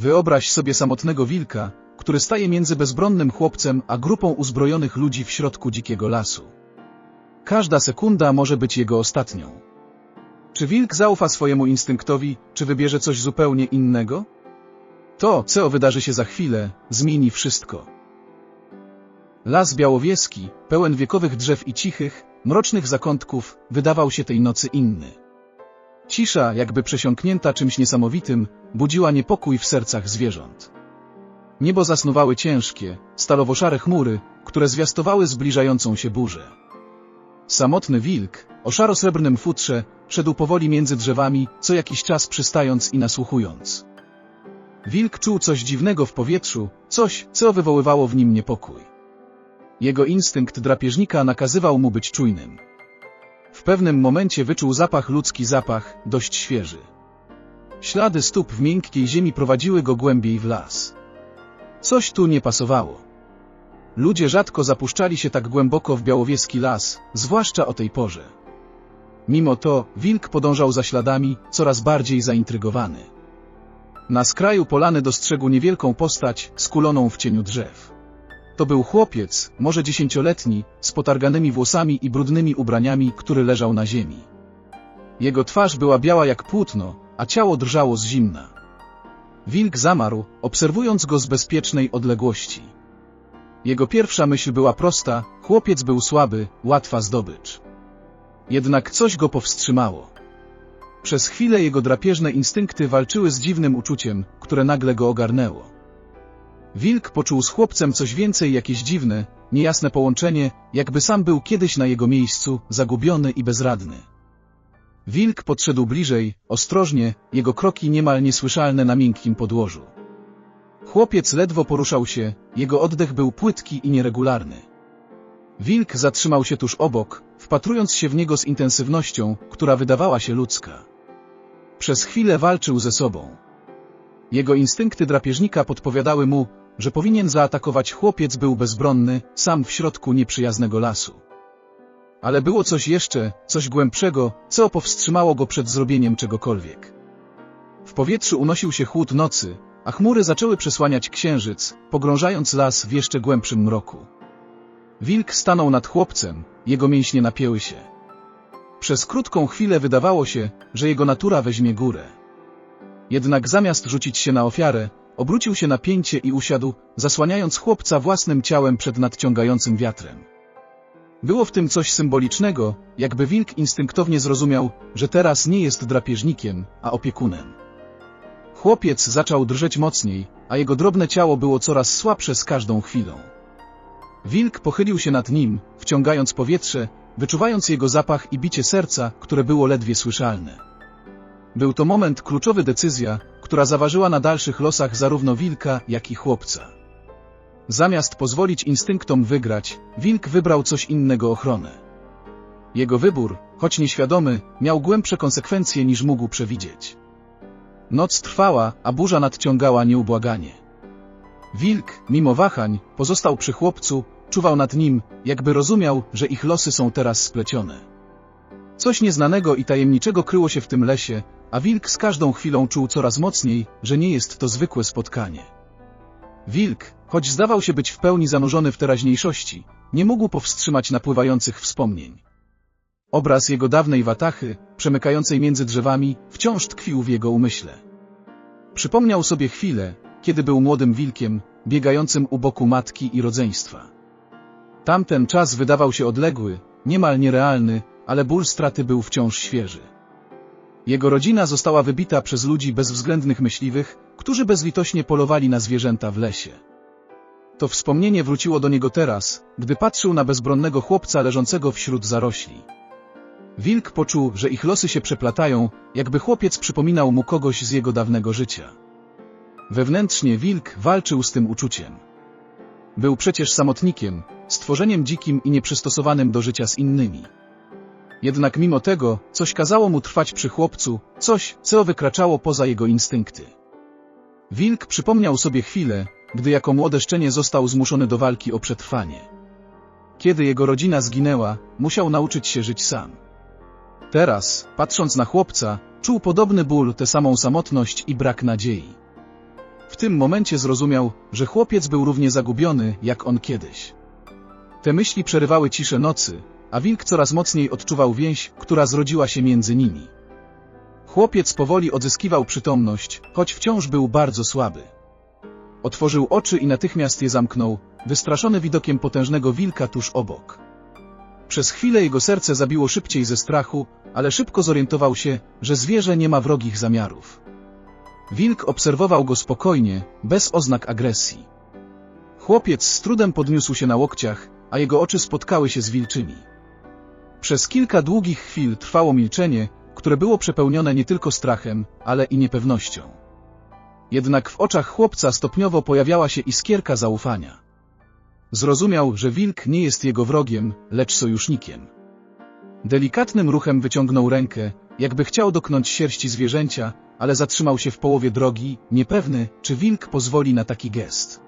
Wyobraź sobie samotnego wilka, który staje między bezbronnym chłopcem a grupą uzbrojonych ludzi w środku dzikiego lasu. Każda sekunda może być jego ostatnią. Czy wilk zaufa swojemu instynktowi, czy wybierze coś zupełnie innego? To, co wydarzy się za chwilę, zmieni wszystko. Las białowieski, pełen wiekowych drzew i cichych, mrocznych zakątków, wydawał się tej nocy inny. Cisza, jakby przesiąknięta czymś niesamowitym, budziła niepokój w sercach zwierząt. Niebo zasnuwały ciężkie, stalowo-szare chmury, które zwiastowały zbliżającą się burzę. Samotny wilk, o szaro-srebrnym futrze, szedł powoli między drzewami, co jakiś czas przystając i nasłuchując. Wilk czuł coś dziwnego w powietrzu, coś, co wywoływało w nim niepokój. Jego instynkt drapieżnika nakazywał mu być czujnym. W pewnym momencie wyczuł zapach ludzki zapach, dość świeży. Ślady stóp w miękkiej ziemi prowadziły go głębiej w las. Coś tu nie pasowało. Ludzie rzadko zapuszczali się tak głęboko w białowieski las, zwłaszcza o tej porze. Mimo to, wilk podążał za śladami, coraz bardziej zaintrygowany. Na skraju polany dostrzegł niewielką postać, skuloną w cieniu drzew. To był chłopiec, może dziesięcioletni, z potarganymi włosami i brudnymi ubraniami, który leżał na ziemi. Jego twarz była biała jak płótno, a ciało drżało z zimna. Wilk zamarł, obserwując go z bezpiecznej odległości. Jego pierwsza myśl była prosta, chłopiec był słaby, łatwa zdobycz. Jednak coś go powstrzymało. Przez chwilę jego drapieżne instynkty walczyły z dziwnym uczuciem, które nagle go ogarnęło. Wilk poczuł z chłopcem coś więcej jakieś dziwne, niejasne połączenie, jakby sam był kiedyś na jego miejscu, zagubiony i bezradny. Wilk podszedł bliżej, ostrożnie, jego kroki niemal niesłyszalne na miękkim podłożu. Chłopiec ledwo poruszał się, jego oddech był płytki i nieregularny. Wilk zatrzymał się tuż obok, wpatrując się w niego z intensywnością, która wydawała się ludzka. Przez chwilę walczył ze sobą. Jego instynkty drapieżnika podpowiadały mu, że powinien zaatakować chłopiec był bezbronny, sam w środku nieprzyjaznego lasu. Ale było coś jeszcze, coś głębszego, co powstrzymało go przed zrobieniem czegokolwiek. W powietrzu unosił się chłód nocy, a chmury zaczęły przesłaniać księżyc, pogrążając las w jeszcze głębszym mroku. Wilk stanął nad chłopcem, jego mięśnie napięły się. Przez krótką chwilę wydawało się, że jego natura weźmie górę. Jednak zamiast rzucić się na ofiarę, obrócił się na pięcie i usiadł, zasłaniając chłopca własnym ciałem przed nadciągającym wiatrem. Było w tym coś symbolicznego, jakby wilk instynktownie zrozumiał, że teraz nie jest drapieżnikiem, a opiekunem. Chłopiec zaczął drżeć mocniej, a jego drobne ciało było coraz słabsze z każdą chwilą. Wilk pochylił się nad nim, wciągając powietrze, wyczuwając jego zapach i bicie serca, które było ledwie słyszalne. Był to moment kluczowy decyzja, która zaważyła na dalszych losach zarówno wilka, jak i chłopca. Zamiast pozwolić instynktom wygrać, wilk wybrał coś innego ochronę. Jego wybór, choć nieświadomy, miał głębsze konsekwencje niż mógł przewidzieć. Noc trwała, a burza nadciągała nieubłaganie. Wilk, mimo wahań, pozostał przy chłopcu, czuwał nad nim, jakby rozumiał, że ich losy są teraz splecione. Coś nieznanego i tajemniczego kryło się w tym lesie, a wilk z każdą chwilą czuł coraz mocniej, że nie jest to zwykłe spotkanie. Wilk, choć zdawał się być w pełni zanurzony w teraźniejszości, nie mógł powstrzymać napływających wspomnień. Obraz jego dawnej watachy, przemykającej między drzewami, wciąż tkwił w jego umyśle. Przypomniał sobie chwilę, kiedy był młodym wilkiem, biegającym u boku matki i rodzeństwa. Tamten czas wydawał się odległy, niemal nierealny, ale ból straty był wciąż świeży. Jego rodzina została wybita przez ludzi bezwzględnych myśliwych, którzy bezlitośnie polowali na zwierzęta w lesie. To wspomnienie wróciło do niego teraz, gdy patrzył na bezbronnego chłopca leżącego wśród zarośli. Wilk poczuł, że ich losy się przeplatają, jakby chłopiec przypominał mu kogoś z jego dawnego życia. Wewnętrznie wilk walczył z tym uczuciem. Był przecież samotnikiem, stworzeniem dzikim i nieprzystosowanym do życia z innymi. Jednak mimo tego, coś kazało mu trwać przy chłopcu, coś, co wykraczało poza jego instynkty. Wilk przypomniał sobie chwilę, gdy jako młode szczenie został zmuszony do walki o przetrwanie. Kiedy jego rodzina zginęła, musiał nauczyć się żyć sam. Teraz, patrząc na chłopca, czuł podobny ból, tę samą samotność i brak nadziei. W tym momencie zrozumiał, że chłopiec był równie zagubiony, jak on kiedyś. Te myśli przerywały ciszę nocy, a wilk coraz mocniej odczuwał więź, która zrodziła się między nimi. Chłopiec powoli odzyskiwał przytomność, choć wciąż był bardzo słaby. Otworzył oczy i natychmiast je zamknął, wystraszony widokiem potężnego wilka tuż obok. Przez chwilę jego serce zabiło szybciej ze strachu, ale szybko zorientował się, że zwierzę nie ma wrogich zamiarów. Wilk obserwował go spokojnie, bez oznak agresji. Chłopiec z trudem podniósł się na łokciach, a jego oczy spotkały się z wilczymi. Przez kilka długich chwil trwało milczenie, które było przepełnione nie tylko strachem, ale i niepewnością. Jednak w oczach chłopca stopniowo pojawiała się iskierka zaufania. Zrozumiał, że wilk nie jest jego wrogiem, lecz sojusznikiem. Delikatnym ruchem wyciągnął rękę, jakby chciał doknąć sierści zwierzęcia, ale zatrzymał się w połowie drogi, niepewny, czy wilk pozwoli na taki gest.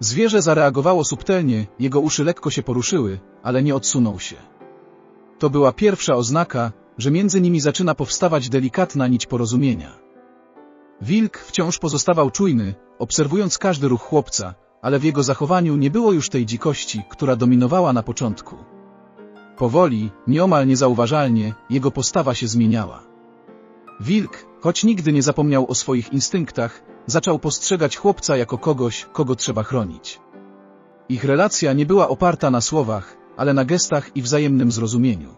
Zwierzę zareagowało subtelnie, jego uszy lekko się poruszyły, ale nie odsunął się. To była pierwsza oznaka, że między nimi zaczyna powstawać delikatna nić porozumienia. Wilk wciąż pozostawał czujny, obserwując każdy ruch chłopca, ale w jego zachowaniu nie było już tej dzikości, która dominowała na początku. Powoli, nieomal niezauważalnie, jego postawa się zmieniała. Wilk, choć nigdy nie zapomniał o swoich instynktach, zaczął postrzegać chłopca jako kogoś, kogo trzeba chronić. Ich relacja nie była oparta na słowach, ale na gestach i wzajemnym zrozumieniu.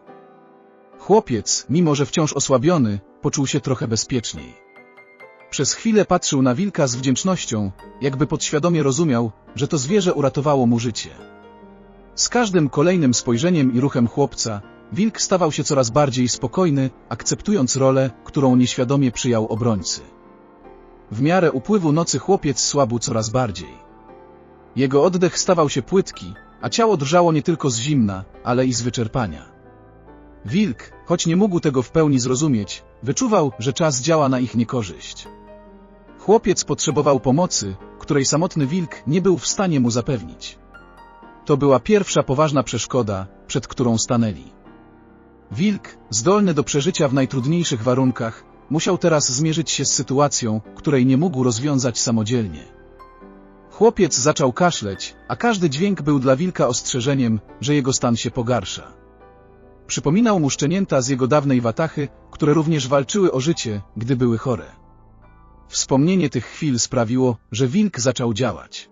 Chłopiec, mimo że wciąż osłabiony, poczuł się trochę bezpieczniej. Przez chwilę patrzył na wilka z wdzięcznością, jakby podświadomie rozumiał, że to zwierzę uratowało mu życie. Z każdym kolejnym spojrzeniem i ruchem chłopca, wilk stawał się coraz bardziej spokojny, akceptując rolę, którą nieświadomie przyjął obrońcy. W miarę upływu nocy chłopiec słabł coraz bardziej. Jego oddech stawał się płytki, a ciało drżało nie tylko z zimna, ale i z wyczerpania. Wilk, choć nie mógł tego w pełni zrozumieć, wyczuwał, że czas działa na ich niekorzyść. Chłopiec potrzebował pomocy, której samotny wilk nie był w stanie mu zapewnić. To była pierwsza poważna przeszkoda, przed którą stanęli. Wilk, zdolny do przeżycia w najtrudniejszych warunkach, musiał teraz zmierzyć się z sytuacją, której nie mógł rozwiązać samodzielnie. Chłopiec zaczął kaszleć, a każdy dźwięk był dla wilka ostrzeżeniem, że jego stan się pogarsza. Przypominał mu szczenięta z jego dawnej watachy, które również walczyły o życie, gdy były chore. Wspomnienie tych chwil sprawiło, że wilk zaczął działać.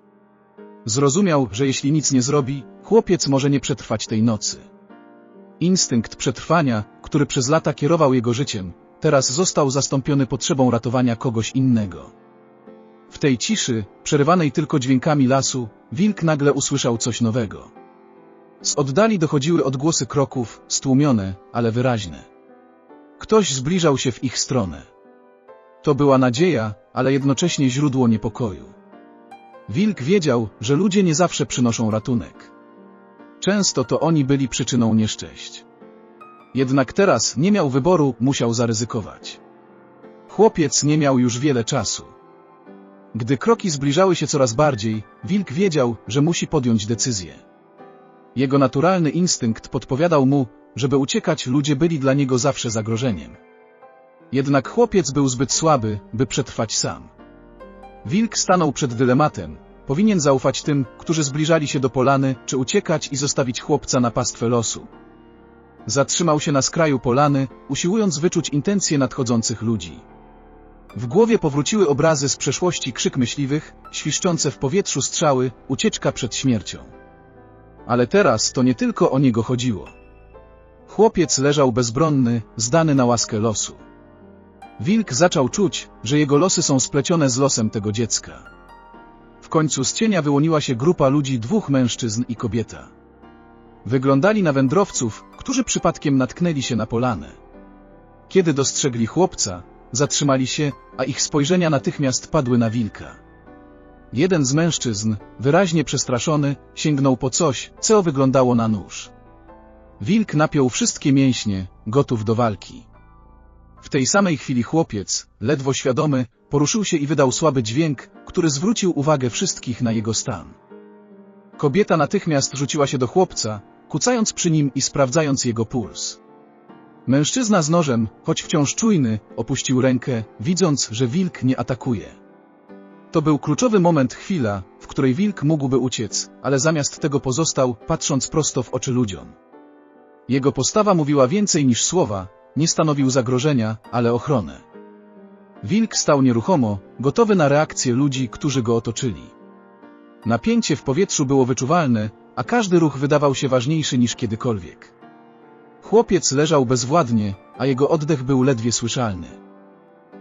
Zrozumiał, że jeśli nic nie zrobi, chłopiec może nie przetrwać tej nocy. Instynkt przetrwania, który przez lata kierował jego życiem, teraz został zastąpiony potrzebą ratowania kogoś innego. W tej ciszy, przerywanej tylko dźwiękami lasu, wilk nagle usłyszał coś nowego. Z oddali dochodziły odgłosy kroków, stłumione, ale wyraźne. Ktoś zbliżał się w ich stronę. To była nadzieja, ale jednocześnie źródło niepokoju. Wilk wiedział, że ludzie nie zawsze przynoszą ratunek. Często to oni byli przyczyną nieszczęść. Jednak teraz nie miał wyboru, musiał zaryzykować. Chłopiec nie miał już wiele czasu. Gdy kroki zbliżały się coraz bardziej, wilk wiedział, że musi podjąć decyzję. Jego naturalny instynkt podpowiadał mu, żeby uciekać ludzie byli dla niego zawsze zagrożeniem. Jednak chłopiec był zbyt słaby, by przetrwać sam. Wilk stanął przed dylematem. Powinien zaufać tym, którzy zbliżali się do polany, czy uciekać i zostawić chłopca na pastwę losu. Zatrzymał się na skraju polany, usiłując wyczuć intencje nadchodzących ludzi. W głowie powróciły obrazy z przeszłości krzyk myśliwych, świszczące w powietrzu strzały, ucieczka przed śmiercią. Ale teraz to nie tylko o niego chodziło. Chłopiec leżał bezbronny, zdany na łaskę losu. Wilk zaczął czuć, że jego losy są splecione z losem tego dziecka. W końcu z cienia wyłoniła się grupa ludzi, dwóch mężczyzn i kobieta. Wyglądali na wędrowców, którzy przypadkiem natknęli się na polanę. Kiedy dostrzegli chłopca, zatrzymali się, a ich spojrzenia natychmiast padły na wilka. Jeden z mężczyzn, wyraźnie przestraszony, sięgnął po coś, co wyglądało na nóż. Wilk napiął wszystkie mięśnie, gotów do walki. W tej samej chwili chłopiec, ledwo świadomy, poruszył się i wydał słaby dźwięk, który zwrócił uwagę wszystkich na jego stan. Kobieta natychmiast rzuciła się do chłopca, kucając przy nim i sprawdzając jego puls. Mężczyzna z nożem, choć wciąż czujny, opuścił rękę, widząc, że wilk nie atakuje. To był kluczowy moment, chwila, w której wilk mógłby uciec, ale zamiast tego pozostał, patrząc prosto w oczy ludziom. Jego postawa mówiła więcej niż słowa, nie stanowił zagrożenia, ale ochronę. Wilk stał nieruchomo, gotowy na reakcję ludzi, którzy go otoczyli. Napięcie w powietrzu było wyczuwalne, a każdy ruch wydawał się ważniejszy niż kiedykolwiek. Chłopiec leżał bezwładnie, a jego oddech był ledwie słyszalny.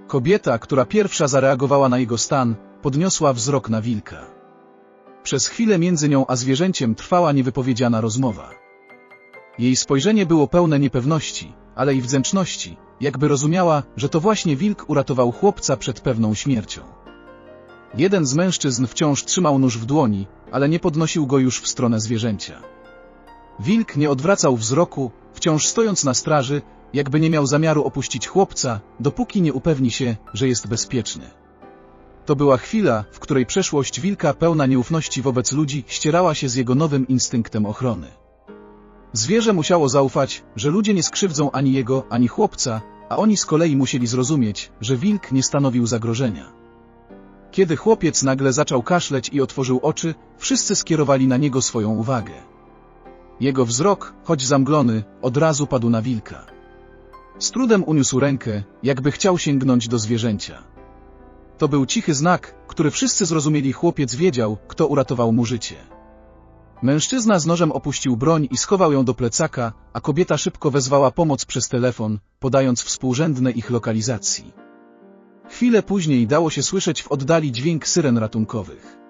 Kobieta, która pierwsza zareagowała na jego stan, podniosła wzrok na wilka. Przez chwilę między nią a zwierzęciem trwała niewypowiedziana rozmowa. Jej spojrzenie było pełne niepewności, ale i wdzięczności, jakby rozumiała, że to właśnie wilk uratował chłopca przed pewną śmiercią. Jeden z mężczyzn wciąż trzymał nóż w dłoni, ale nie podnosił go już w stronę zwierzęcia. Wilk nie odwracał wzroku, wciąż stojąc na straży, jakby nie miał zamiaru opuścić chłopca, dopóki nie upewni się, że jest bezpieczny. To była chwila, w której przeszłość wilka pełna nieufności wobec ludzi ścierała się z jego nowym instynktem ochrony. Zwierzę musiało zaufać, że ludzie nie skrzywdzą ani jego, ani chłopca, a oni z kolei musieli zrozumieć, że wilk nie stanowił zagrożenia. Kiedy chłopiec nagle zaczął kaszleć i otworzył oczy, wszyscy skierowali na niego swoją uwagę. Jego wzrok, choć zamglony, od razu padł na wilka. Z trudem uniósł rękę, jakby chciał sięgnąć do zwierzęcia. To był cichy znak, który wszyscy zrozumieli chłopiec wiedział, kto uratował mu życie. Mężczyzna z nożem opuścił broń i schował ją do plecaka, a kobieta szybko wezwała pomoc przez telefon, podając współrzędne ich lokalizacji. Chwilę później dało się słyszeć w oddali dźwięk syren ratunkowych.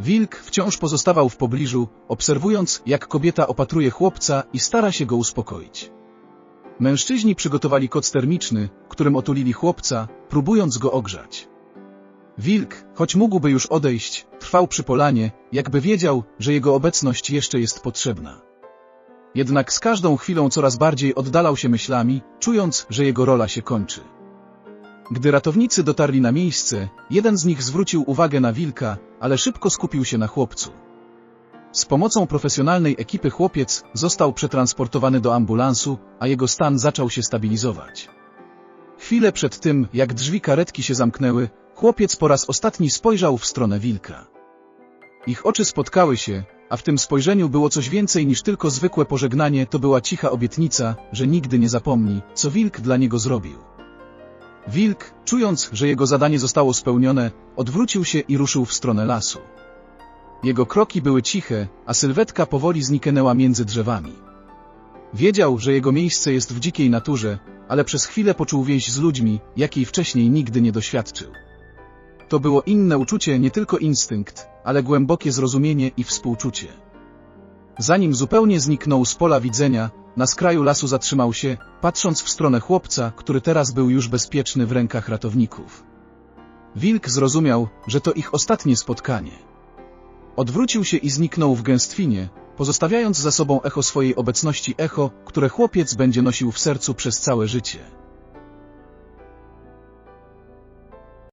Wilk wciąż pozostawał w pobliżu, obserwując, jak kobieta opatruje chłopca i stara się go uspokoić. Mężczyźni przygotowali koc termiczny, którym otulili chłopca, próbując go ogrzać. Wilk, choć mógłby już odejść, trwał przy polanie, jakby wiedział, że jego obecność jeszcze jest potrzebna. Jednak z każdą chwilą coraz bardziej oddalał się myślami, czując, że jego rola się kończy. Gdy ratownicy dotarli na miejsce, jeden z nich zwrócił uwagę na wilka, ale szybko skupił się na chłopcu. Z pomocą profesjonalnej ekipy chłopiec został przetransportowany do ambulansu, a jego stan zaczął się stabilizować. Chwilę przed tym, jak drzwi karetki się zamknęły, chłopiec po raz ostatni spojrzał w stronę wilka. Ich oczy spotkały się, a w tym spojrzeniu było coś więcej niż tylko zwykłe pożegnanie, to była cicha obietnica, że nigdy nie zapomni, co wilk dla niego zrobił. Wilk, czując, że jego zadanie zostało spełnione, odwrócił się i ruszył w stronę lasu. Jego kroki były ciche, a sylwetka powoli zniknęła między drzewami. Wiedział, że jego miejsce jest w dzikiej naturze, ale przez chwilę poczuł więź z ludźmi, jakiej wcześniej nigdy nie doświadczył. To było inne uczucie, nie tylko instynkt, ale głębokie zrozumienie i współczucie. Zanim zupełnie zniknął z pola widzenia, na skraju lasu zatrzymał się, patrząc w stronę chłopca, który teraz był już bezpieczny w rękach ratowników. Wilk zrozumiał, że to ich ostatnie spotkanie. Odwrócił się i zniknął w gęstwinie, pozostawiając za sobą echo swojej obecności, echo, które chłopiec będzie nosił w sercu przez całe życie.